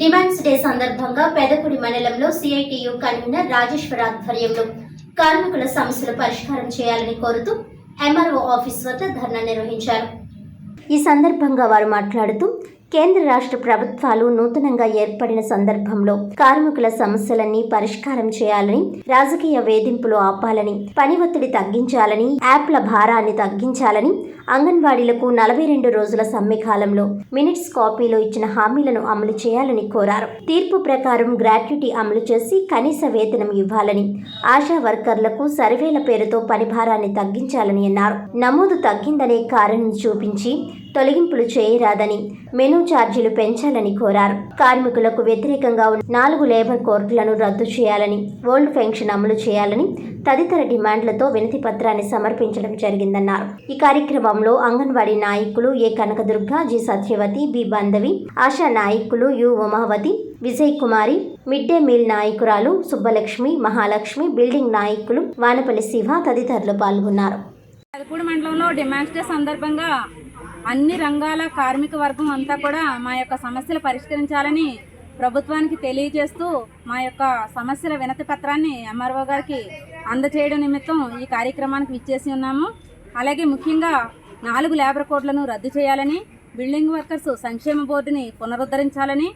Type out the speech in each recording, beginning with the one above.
Demands day సందర్భంగా పెదకుడి మండలంలో CITU convener Rajeshwar ఆధ్వర్యంలో కార్మికుల సమస్యలు పరిష్కారం చేయాలని కోరుతూ ఎంఆర్ఓ ఆఫీస్ వద్ద ధర్నా నిర్వహించారు. ఈ సందర్భంగా వారు మాట్లాడుతూ కేంద్ర రాష్ట్ర ప్రభుత్వాలు నూతనంగా ఏర్పడిన సందర్భంలో కార్మికుల సమస్యలన్నీ పరిష్కారం చేయాలని రాజకీయ వేధింపులు ఆపాలని పని ఒత్తిడి తగ్గించాలని యాప్ల భారాన్ని తగ్గించాలని అంగన్వాడీలకు నలభై రెండు రోజుల సమ్మె కాలంలో మినిట్స్ కాపీలో ఇచ్చిన హామీలను అమలు చేయాలని కోరారు. తీర్పు ప్రకారం గ్రాట్యుటీ అమలు చేసి కనీస వేతనం ఇవ్వాలని ఆశా వర్కర్లకు సర్వేల పేరుతో పని భారాన్ని తగ్గించాలని అన్నారు. నమోదు తగ్గిందనే కారణం చూపించి తొలగింపులు చేయరాదని మెను ఛార్జీలు పెంచాలని కోరారు. కార్మికులకు వ్యతిరేకంగా ఉన్న నాలుగు లేబర్ కోర్టులను రద్దు చేయాలని ఓల్డ్ పెన్షన్ అమలు చేయాలని తదితర డిమాండ్లతో వినతి పత్రాన్ని సమర్పించడం జరిగిందన్నారు. ఈ కార్యక్రమంలో అంగన్వాడీ నాయకులు A Kanakadurga G Satyavathi B Bandavi Asha నాయకులు U Umavathi Vijay Kumari mid day meal నాయకురాలు సుబ్బలక్ష్మి మహాలక్ష్మి బిల్డింగ్ నాయకులు వానపల్లి శివ తదితరులు పాల్గొన్నారు. మండలంలో డిమాండ్స్ డే సందర్భంగా అన్ని రంగాల కార్మిక వర్గం అంతా కూడా మా యొక్క సమస్యలు పరిష్కరించాలని ప్రభుత్వానికి తెలియజేస్తూ మా యొక్క సమస్యల వినతి పత్రాన్ని ఎంఆర్ఓ గారికి అందచేయడం నిమిత్తం ఈ కార్యక్రమానికి విచ్చేసి ఉన్నాము. అలాగే ముఖ్యంగా నాలుగు లేబర్ కోడ్లను రద్దు చేయాలని బిల్డింగ్ వర్కర్స్ సంక్షేమ బోర్డుని పునరుద్ధరించాలని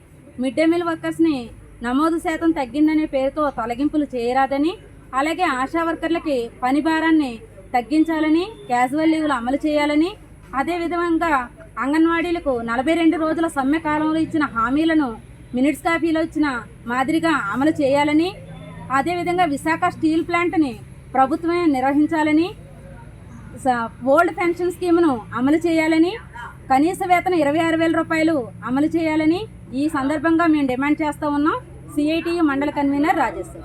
మిడ్ డే మీల్ వర్కర్స్ని నమోదు శాతం తగ్గిందనే పేరుతో తొలగింపులు చేయరాదని అలాగే ఆశా వర్కర్లకి పని భారాన్ని తగ్గించాలని క్యాజువల్ లీవ్లు అమలు చేయాలని అదేవిధంగా అంగన్వాడీలకు నలభై రెండు రోజుల సమ్మె కాలంలో ఇచ్చిన హామీలను మినిట్స్ కాపీలో ఇచ్చిన మాదిరిగా అమలు చేయాలని అదేవిధంగా విశాఖ స్టీల్ ప్లాంట్ని ప్రభుత్వమే నిర్వహించాలని స- ఓల్డ్ పెన్షన్ స్కీమ్ను అమలు చేయాలని కనీస వేతనం ఇరవై ఆరు వేల రూపాయలు అమలు చేయాలని ఈ సందర్భంగా మేము డిమాండ్ చేస్తూ ఉన్నాం. సిఐటి మండల కన్వీనర్ రాజేశ్వరి.